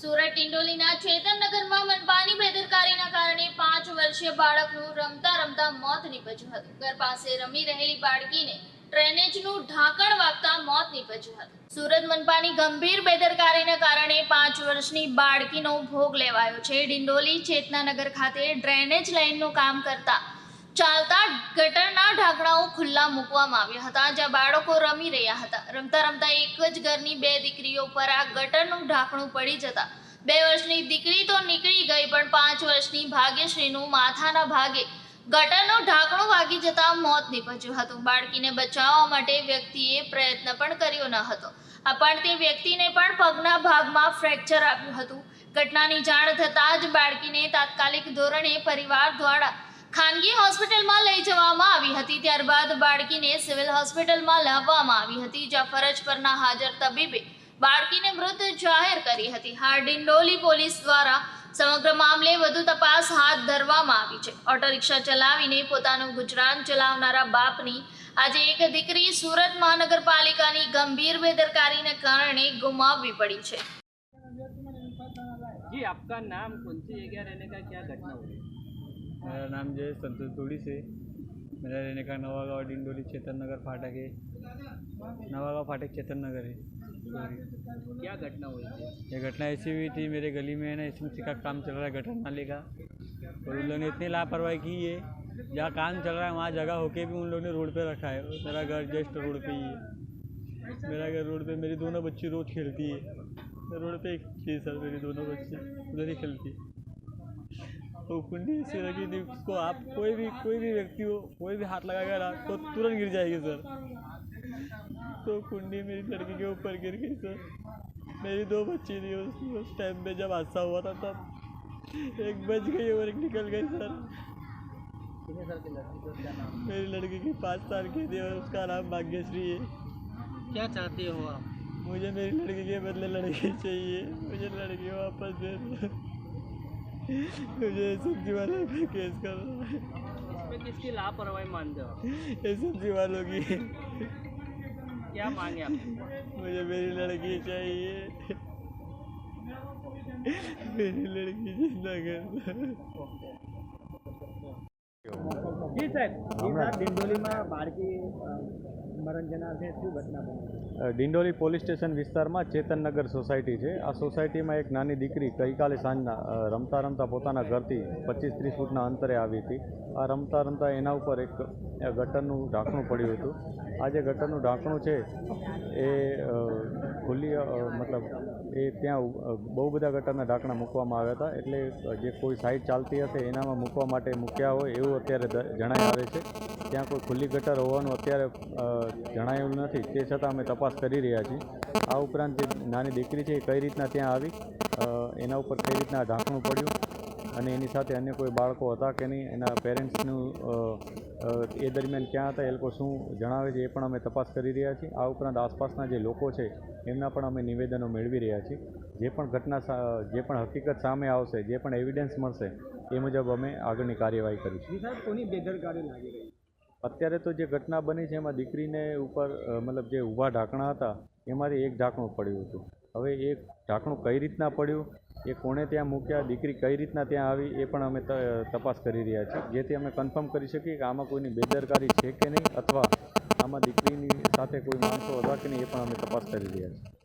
સુરત ડિંડોલીના ચેતનનગરમાં મનપાની બેદરકારીના કારણે પાંચ વર્ષીય બાળકનું રમતા રમતા મોત નીપજ્યું હતું. ઘર પાસે રમી રહેલી બાળકીને ડ્રેનેજનું ઢાંકણ વાગતા મોત નીપજ્યું હતું. સુરત મનપાની ગંભીર બેદરકારીના કારણે પાંચ વર્ષની બાળકીનો ભોગ લેવાયો છે. ડિંડોલી ચેતનાનગર ખાતે ડ્રેનેજ લાઇનનું કામ કરતા ચાલતા ગટરના ઢાંકણાઓ ખુલ્લા મૂકવામાં આવ્યા હતા, જ્યાં બાળકો રમી રહ્યા હતા. રમતા રમતા એક જ ઘરની બે દીકરીઓ પર આ ગટરનું ઢાંકણું પડી જતા. બે વર્ષની દીકરી તો નીકળી ગઈ, પણ પાંચ વર્ષની ભાગ્યશ્રીનું માથાના ભાગે ગટરનું ઢાંકણું વાગી જતા મોત નીપજ્યું હતું. બાળકીને બચાવવા માટે વ્યક્તિએ પ્રયત્ન પણ કર્યો ન હતો. પણ તે વ્યક્તિને પણ પગના ભાગમાં ફ્રેક્ચર આવ્યું હતું. ઘટનાની જાણ થતાં જ બાળકીને તાત્કાલિક ધોરણે પરિવાર દ્વારા ખાનગી હોસ્પિટલમાં લઈ જવામાં આવી હતી ત્યારબાદ બાળકીને સિવિલ હોસ્પિટલમાં લાવવામાં આવી હતી જ્યાં ફરજ પરના હાજર તબીબે બાળકીને મૃત જાહેર કરી હતી હાલ ડિંડોલી પોલીસ દ્વારા સમગ્ર મામલે વધુ તપાસ હાથ ધરવામાં આવી છે ઓટો રિક્ષા ચલાવીને પોતાનું ગુજરાન ચલાવનારા બાપની આજે એક દીકરી સુરત મહાનગરપાલિકાની ગંભીર બેદરકારીને કારણે ગુમાવવી પડી છે जी आपका नाम कौन सी जगह रहने का क्या घटना हुई मेरा नाम जो है संतोष तोड़ी से मेरा रहने का नवा गाँव डिंडोली चेतन नगर फाटक है। नवा गाँव फाटक चेतन नगर है। क्या घटना हुई थी? ये घटना ऐसी हुई थी मेरे गली में है ना स्मृति का काम चल रहा है गटर नाले का। और उन लोगों ने इतनी लापरवाही की है जहाँ काम चल रहा है वहाँ जगह होके भी उन लोगों ने रोड पे रखा है। मेरा घर जस्ट रोड पे ही है। मेरा घर रोड पे मेरी दोनों बच्ची रोज खेलती है। रोड पे ही सर मेरी दोनों बच्ची उधर ही खेलती तो कुंडी ऐसी रखी थी उसको आप कोई भी कोई भी व्यक्ति हो कोई भी हाथ लगाएगा ना तो तुरंत गिर जाएगी सर। तो कुंडी मेरी लड़की के ऊपर गिर गई सर। मेरी दो बच्ची थी उस, उस टाइम पे जब हादसा हुआ था तब एक बच गई और एक निकल गई सर। मेरी लड़की की पाँच साल की थी और उसका नाम भाग्यश्री है। क्या चाहते हो आप? मुझे मेरी लड़की के बदले लड़की चाहिए। मुझे लड़की वापस दे दो। मुझे सब्ज़ी वाले पे केस करना है। किसकी लापरवाही मानते हो? ये सब्ज़ी वालों की क्या मांगे आप? मुझे मेरी लड़की चाहिए। मेरी लड़की ज़िंदा कर जी सर सर डिंडोली में बाढ़ की મરણ ડિંડોલી પોલીસ સ્ટેશન વિસ્તારમાં ચેતનનગર સોસાયટી છે. આ સોસાયટીમાં એક નાની દીકરી ગઈકાલે સાંજના રમતા રમતા પોતાના ઘરથી પચીસ ત્રીસ ફૂટના અંતરે આવી હતી. આ રમતા રમતા એના ઉપર એક ગટરનું ઢાંકણું પડ્યું હતું. આ જે ગટરનું ઢાંકણું છે, એ ખુલ્લી મતલબ એ ત્યાં બહુ બધા ગટરના ઢાંકણા મૂકવામાં આવ્યા હતા. એટલે જે કોઈ સાઇટ ચાલતી હશે, એનામાં મૂકવા માટે મૂક્યા હોય એવું અત્યારે જણાય આવે છે. ત્યાં કોઈ ખુલ્લી ગટર હોવાનું અત્યારે જણાયું નથી. તે છતાં અમે તપાસ કરી રહ્યા છીએ. આ ઉપરાંત જે નાની દીકરી છે એ કઈ રીતના ત્યાં આવી? એના ઉપર કઈ રીતના ઢાંકણું પડ્યું? અને એની સાથે અન્ય કોઈ બાળકો હતા કે નહીં એના પેરેન્ટ્સનું એ દરમિયાન ક્યાં હતા એ લોકો શું જણાવે છે એ પણ અમે તપાસ કરી રહ્યા છીએ. આ ઉપરાંત આસપાસના જે લોકો છે એમના પણ અમે નિવેદનો મેળવી રહ્યા છીએ. જે પણ ઘટના જે પણ હકીકત સામે આવશે જે પણ એવિડન્સ મળશે એ મુજબ અમે આગળની કાર્યવાહી કરીશું. કોની બેદરકારી લાગી રહી? અત્યારે તો જે ઘટના બની છે એમાં દીકરીને ઉપર મતલબ જે ઊભા ઢાંકણા હતા એમાંથી એક ઢાંકણું પડ્યું હતું. હવે એ ઢાંકણું કઈ રીતના પડ્યું? એ કોણે ત્યાં મૂક્યા, દીકરી કઈ રીતના ત્યાં આવી, એ પણ અમે તપાસ કરી રહ્યા છીએ. જેથી અમે કન્ફર્મ કરી શકીએ કે આમાં કોઈની બેદરકારી છે કે નહીં, અથવા આમાં દીકરીની સાથે કોઈ માણસો હતા કે નહીં, એ પણ અમે તપાસ કરી રહ્યા છીએ.